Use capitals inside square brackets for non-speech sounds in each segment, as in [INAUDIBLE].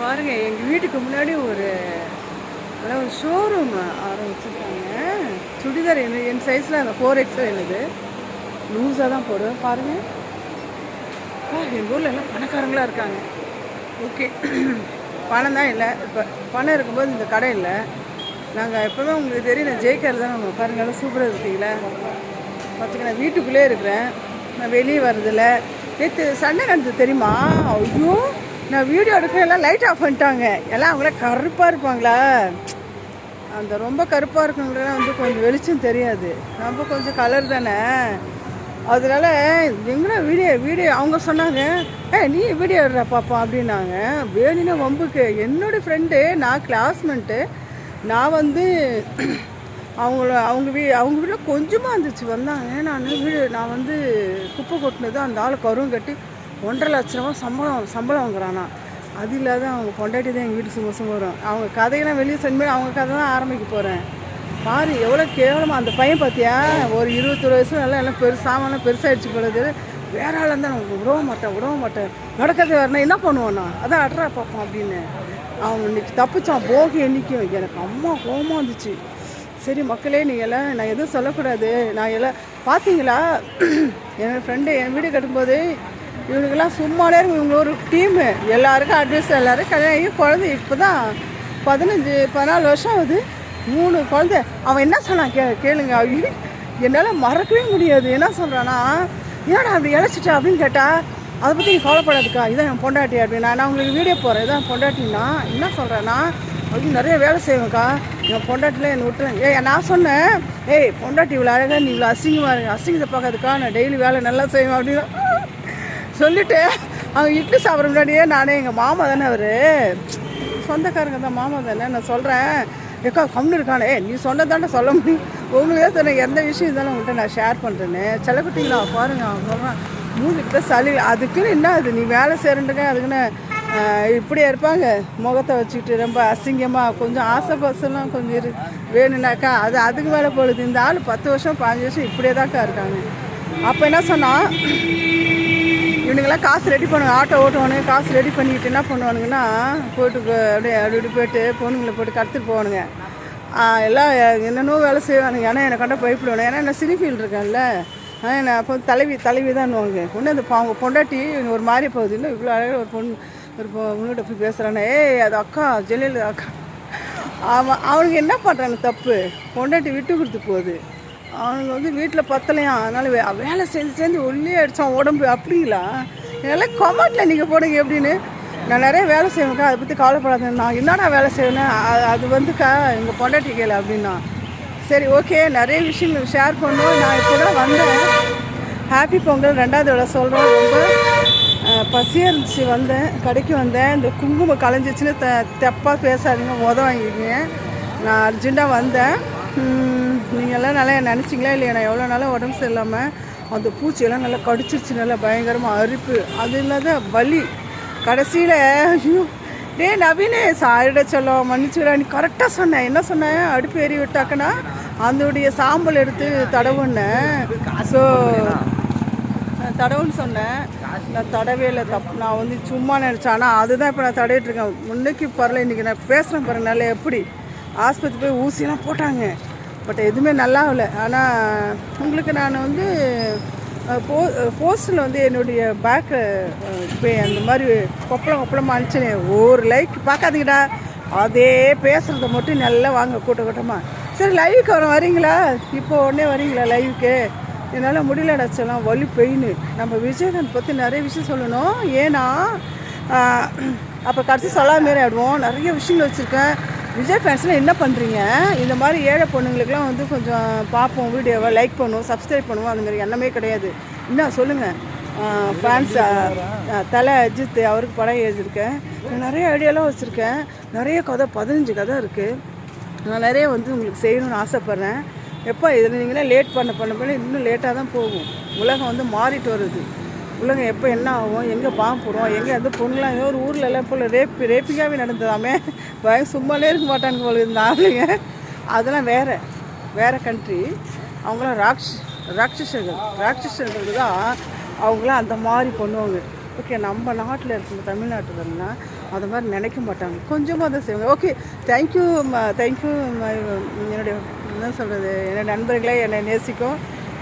பாருங்க எங்கள் வீட்டுக்கு முன்னாடி ஒரு அதாவது ஒரு ஷோரூம் ஆரம்பிச்சிருக்காங்க. சுடிதார் என்ன என் சைஸில் அந்த ஃபோர் எக்ஸல் என்னது. லூஸாக தான் போடுவேன் பாருங்கள் எங்கள் ஊரில் எல்லாம் பணக்காரங்களாக இருக்காங்க. ஓகே பணம் தான் இல்லை. இப்போ பணம் இருக்கும்போது இந்த கடை இல்லை. நாங்கள் எப்போவுமே உங்களுக்கு தெரியும் நான் ஜெயிக்கிறது தான் நம்ம பாருங்க எல்லாம் சூப்பராக இருக்கீங்களா பார்த்துக்க நான் வீட்டுக்குள்ளே இருக்கிறேன். நான் வெளியே வர்றதில்ல. நேற்று சண்டை நடந்தது தெரியுமா? ஐயோ! நான் வீடியோ எடுக்க எல்லாம் லைட் ஆஃப் பண்ணிட்டாங்க. எல்லாம் அவங்கள கருப்பாக இருப்பாங்களா? அந்த ரொம்ப கருப்பாக இருக்கவங்களாம் வந்து கொஞ்சம் வெளிச்சம் தெரியாது. நம்ம கொஞ்சம் கலர் தானே. அதனால எங்கன்னா வீடியோ வீடியோ அவங்க சொன்னாங்க ஏ நீ வீடியோ எடுற பாப்பா அப்படின்னாங்க. வேணும்னா வம்புக்கு. என்னோடய ஃப்ரெண்டு நான் கிளாஸ்மெண்ட்டு நான் வந்து அவங்கள அவங்க வீ அவங்க வீட்டில் கொஞ்சமாக இருந்துச்சு வந்தாங்க. நான் வீடு நான் வந்து குப்பை கொட்டினது அந்த ஆள் கருவும் கட்டி ஒன்றரை லட்ச ரூபா சம்பளம் சம்பளம் வாங்குறானா. அது இல்லாத அவங்க கொண்டாட்டி தான் எங்கள் வீட்டு சும்மா சும்மா வரும். அவங்க கதையெல்லாம் வெளியே சொன்னமே அவங்க கதை தான் ஆரம்பிக்க போகிறேன் பாரு எவ்வளோ கேவலமாக அந்த பையன் பார்த்தியா ஒரு இருபத்தொரு வயசு நல்லா எல்லாம் பெரு சாமான்லாம் பெருசாகிடுச்சு போகிறது வேற ஆளாக இருந்தால் நான் விடவும் மாட்டேன் விடவும் மாட்டேன். நடக்கிறது வேறுனா என்ன பண்ணுவானா? அதான் அட்ரா பார்ப்போம் அப்படின்னு. அவன் இன்னைக்கு தப்பிச்சான் போகி என்றைக்கும் எனக்கு அம்மா கோவமாக வந்துச்சு. சரி மக்களே நீங்கள் எல்லாம் நான் எதுவும் சொல்லக்கூடாது. நான் எல்லாம் பார்த்தீங்களா [CLEARS THROAT] என் ஃப்ரெண்டு என் வீடு கட்டும்போது இவனுக்கெல்லாம் சும்மாலே இருக்கும் இவங்க ஒரு டீமு எல்லாருக்கும் அட்வைஸ் எல்லோரும் கல்யாணம் ஆகி குழந்தை. இப்போ தான் பதினஞ்சு பதினாலு வருஷம் ஆகுது. மூணு குழந்தை. அவன் என்ன சொன்னான்? கே கேளுங்க. அப்படின்னு. என்னால் மறக்கவே முடியாது. என்ன சொல்கிறான்னா ஏன்டா அப்படி இழைச்சிட்டா? அப்படின்னு கேட்டால் அதை பற்றி நீ கவலைப்படாதுக்கா. இதான் என் பொண்டாட்டி. அப்படின்னா. நான் உங்களுக்கு வீடியோ போகிறேன் இதான் பொண்டாட்டினா என்ன சொல்கிறேன்னா அப்படின்னு நிறைய வேலை செய்வேன்க்கா. என் பொண்டாட்டில என்னை விட்டுறேன். ஏய் நான் சொன்னேன் ஏய் பொண்டாட்டி இவ்வளோ அழகாக நீ இவ்வளோ அசிங்கமாக இருக்கு. அசிங்கத்தை பார்க்காதுக்கா. நான் டெய்லி வேலை நல்லா செய்வேன். அப்படின்னு. சொல்லிட்டு அவங்க இட்லி சாப்பிட்ற முன்னாடியே நானே எங்கள் மாமா தானே அவர். சொந்தக்காரங்க தான் மாமா தானே நான் சொல்கிறேன் ஏக்கா கம்னு இருக்கானே நீ சொன்னதானே சொல்ல முடியும். உங்களே சொன்னேன் எந்த விஷயம் இருந்தாலும் உங்கள்கிட்ட நான் ஷேர் பண்ணுறேன்னு செல்லக்குட்டிங்களா பாருங்க அவங்க சொல்கிறேன் மூஞ்சிக்கிட்ட சளி அதுக்குன்னு என்ன அது? நீ வேலை செய்கிறேன்ட்டுங்க அதுக்குன்னு இப்படியே இருப்பாங்க. முகத்தை வச்சுக்கிட்டு ரொம்ப அசிங்கமாக கொஞ்சம் ஆசை பசெல்லாம் கொஞ்சம் இரு வேணும்னாக்கா அது அதுக்கு மேலே போடுது இந்த ஆள் பத்து வருஷம் பாஞ்சு வருஷம் இப்படியே தான்க்கா இருக்காங்க. அப்போ என்ன சொன்னால் இவனுங்கெல்லாம் காசு ரெடி பண்ணுவாங்க. ஆட்டோ ஓட்டுவானுங்க காசு ரெடி பண்ணிக்கிட்டு என்ன பண்ணுவானுங்கன்னா போயிட்டு அப்படியே அப்படி இப்படி போயிட்டு பொண்ணுங்களை போட்டு கடத்திட்டு போவானுங்க. எல்லாம் என்னென்னோ வேலை செய்வானுங்க. ஆனால் என்னை கண்டா பயப்படுவானு ஏன்னா நான் சினிஃபீல்டு இருக்கேன்ல. ஆனால் நான் அப்போ தலைவி தலைவி தான்னுவாங்க ஒன்று அந்த அவங்க பொண்டாட்டி ஒரு மாதிரி போகுது. இல்லை இவ்வளோ அழகாக ஒரு பொண்ணு ஒரு பொண்ணுகிட்ட போய் பேசுகிறானே ஏய் அது அக்கா ஜெயலலிதா அக்கா. அவன் அவனுக்கு என்ன பண்ணுறாங்க தப்பு. பொண்டாட்டி விட்டு கொடுத்து போகுது. அவனுக்கு வந்து வீட்டில் பத்தலையாம் அதனால் வே வேலை செஞ்சு செஞ்சு உள்ளே அடித்தான் உடம்பு அப்படிங்களா இதெல்லாம் கொமெண்ட்டில் நீங்கள் போடுங்க எப்படின்னு. நான் நிறைய வேலை செய்வேன்க்கா அதை பற்றி கவலைப்படாத நான் என்னடா வேலை செய்வேன்னு அது வந்துக்கா எங்கள் பொண்டாட்டி கேள் அப்படின்னா. சரி ஓகே நிறைய விஷயங்கள் ஷேர் பண்ணோம் நான் இப்போ தான் வந்தேன். ஹாப்பி பொங்கல் ரெண்டாவது விட சொல்கிறேன் ரொம்ப பசியாக இருந்துச்சு வந்தேன் கடைக்கு வந்தேன். இந்த குங்குமம் கலைஞ்சிச்சுன்னு த தெப்பாக பேசாதீங்க உத வாங்கிக்கிங்க நான் அர்ஜெண்ட்டாக வந்தேன். நீங்கள் எல்லாம் நல்லா நினச்சிங்களா இல்லையா? நான் எவ்வளோ நாளாக உடம்பு சரியில்லாமல் அந்த பூச்சியெல்லாம் நல்லா கடிச்சிருச்சு நல்லா பயங்கரமாக அரிப்பு. அது இல்லாத வலி. கடைசியில் ஐயோ டே நவீனே சாரிட சொல்லும் மன்னிச்சுடா நீ கரெக்டாக சொன்னேன் என்ன சொன்னேன் அடுப்பு ஏறி விட்டாக்கன்னா அதோடைய சாம்பல் எடுத்து தடவுன்னேன் ஸோ நான் தடவுன்னு சொன்னேன். நான் தடவே இல்லை தப்பு. நான் வந்து சும்மா நினச்சேன். ஆனால் அதுதான் இப்போ நான் தடவிட்டுருக்கேன் முன்னைக்கு பரவாயில்ல இன்றைக்கி நான் பேசுகிறேன் பாருங்க நல்லா எப்படி. ஆஸ்பத்திரி போய் ஊசிலாம் போட்டாங்க. பட் எதுவுமே நல்லா இல்லை ஆனால் உங்களுக்கு நான் வந்து போ போஸ்டில் வந்து என்னுடைய பேக்கு அந்த மாதிரி கொப்பளம் கொப்பளமாக அனுப்பிச்சேன். ஒரு லைக் பார்க்காதீங்கடா. அதே பேசுகிறத மட்டும் நல்லா வாங்க கூட்ட கூட்டமாக சரி லைவுக்கு வர வரீங்களா? இப்போ உடனே வரீங்களா லைவுக்கு என்னால் முடியல அடைச்சலாம் வலி பெயின் நம்ம விஜயகாந்த் பற்றி நிறைய விஷயம் சொல்லணும். ஏன்னா அப்போ கடைசி சொல்லாமே மாரி நிறைய விஷயங்கள் வச்சுருக்கேன். விஜய் ஃபேன்ஸ்லாம் என்ன பண்ணுறீங்க இந்த மாதிரி ஏழை பொண்ணுங்களுக்குலாம் வந்து கொஞ்சம் பார்ப்போம் வீடியோவை லைக் பண்ணுவோம் சப்ஸ்கிரைப் பண்ணுவோம் அந்த மாதிரி எண்ணமே கிடையாது. என்ன சொல்லுங்கள் ஃபேன்ஸ் தலை அஜித் அவருக்கு படம் எழுதியிருக்கேன் நிறைய ஐடியாலாம் வச்சுருக்கேன். நிறைய கதை பதினஞ்சு கதை இருக்குது நான் நிறைய வந்து உங்களுக்கு செய்யணும்னு ஆசைப்பட்றேன். எப்போ இதில் நீங்களே லேட் பண்ண பண்ண பண்ண இன்னும் லேட்டாக தான் போகும். உலகம் வந்து மாறிட்டு வருது. பிள்ளைங்க எப்போ என்ன ஆகும்? எங்கே பாம்பு எங்கே வந்து பொண்ணுலாம் ஏதோ ஒரு ஊரில் எல்லாம் போல் ரேப் ரேப்பிங்காகவே நடந்ததாமே. பயம் சும்மாலே இருக்க மாட்டாங்க போல இந்த ஆளுங்க. அதெல்லாம் வேறு வேறு கண்ட்ரி அவங்களாம் ராக்ஷ ராட்சசர்கள். ராட்சசர்களுக்கு தான் அவங்களாம் அந்த மாதிரி பண்ணுவாங்க. ஓகே நம்ம நாட்டில் இருக்கிற தமிழ்நாட்டுலலாம் அது மாதிரி நினைக்க மாட்டாங்க. கொஞ்சமாக தான் செய்வாங்க. ஓகே தேங்க்யூ தேங்க்யூ என்னுடைய என்ன சொல்கிறது என்னோட நண்பர்களே என்னை நேசிக்கும்.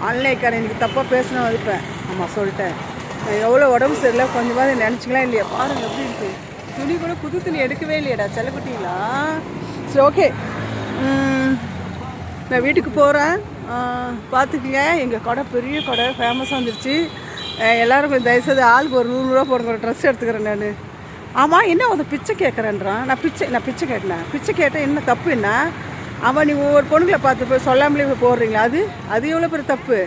ஆன்லைன்காரன் எனக்கு தப்பாக பேசினா வைப்பேன் ஆமாம் சொல்லிட்டேன். எவ்வளோ உடம்பு சரியில்லை கொஞ்சமாக நினச்சிக்கலாம் இல்லையா? பாருங்கள் எப்படி இருக்கு. துணி கூட புது துணி எடுக்கவே இல்லையாடா செல்லக்குட்டிங்களா? சரி ஓகே நான் வீட்டுக்கு போகிறேன் பார்த்துக்குங்க எங்கள் கடை பெரிய கடை ஃபேமஸாக வந்துருச்சு. எல்லோரும் கொஞ்சம் தயவுசெய்து ஆளுக்கு ஒரு நூறுரூவா போடுங்க ஒரு ட்ரெஸ் எடுத்துக்கிறேன் நான். ஆமாம் என்ன ஒரு பிச்சை கேட்குறேன்றான் நான் பிச்சை நான் பிச்சை கேட்டேன். பிச்சை கேட்டேன் என்ன தப்பு என்ன? அவன் நீ ஒவ்வொரு பொண்ணுங்களை பார்த்து போய் சொல்லாமலே போய் போடுறீங்களா? அது அது எவ்வளோ பெரிய தப்பு?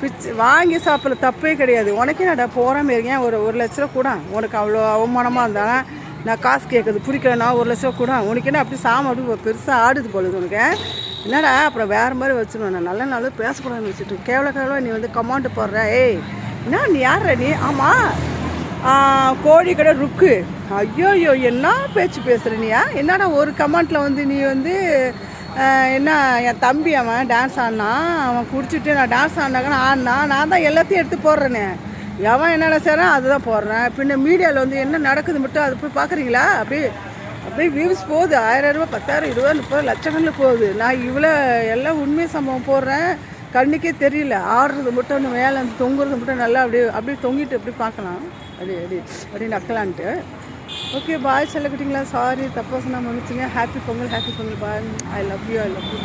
பிச்சை வாங்கி சாப்பிட்ற தப்பே கிடையாது. உனக்கே நான் போகாமல் இருக்கேன் ஒரு ஒரு லட்ச ரூபா கூட. உனக்கு அவ்வளோ அவமானமாக இருந்தாலும் நான் காசு கேட்குறது பிடிக்கலனா ஒரு லட்ச ரூபா கூட. உனக்கு என்ன அப்படி சாம அப்படி பெருசாக ஆடுது போலுது உனக்கு? என்னடா அப்புறம் வேறு மாதிரி வச்சுருவேன் நான் நல்ல நாளும் பேசக்கூடாதுன்னு வச்சுட்டு கேவல கேவலம் நீ வந்து கமாண்டு போடுற. ஏய் என்ன நீ யார நீ? ஆமாம் கோழி கடை ருக்கு. ஐயோ ஐயோ என்ன பேச்சு பேசுகிற நீயா? என்னடா ஒரு கமெண்ட்டில் வந்து நீ வந்து என்ன என் தம்பி அவன் டான்ஸ் ஆடினான் அவன் குடிச்சிட்டு நான் டான்ஸ் ஆடினாக்கன்னு ஆடினா நான் தான் எல்லாத்தையும் எடுத்து போடுறேனே. எவன் என்னென்ன செய்கிறான் அதுதான் போடுறேன். பின்ன மீடியாவில் வந்து என்ன நடக்குது மட்டும் அது போய் பார்க்குறீங்களா? அப்படியே அப்படியே வியூஸ் போகுது. ஆயிரம் ரூபா பத்தாயிரம் இருபது முப்பது லட்சக்கணக்கில் போகுது. நான் இவ்வளோ எல்லாம் உண்மை சம்பவம் போடுறேன். கண்ணுக்கே தெரியல. ஆடுறது மட்டும் மேலே வந்து தொங்குறது மட்டும் நல்லா அப்படியே அப்படியே தொங்கிட்டு அப்படி பார்க்கலாம்? அப்படி அப்படி அப்படி நக்கலான்ட்டு. ஓகே பாய் சொல்லக்கிட்டீங்களா சாரி தப்பாக சொன்னால் மன்னிச்சுங்க happy Pongal happy Pongal bye I love you I love you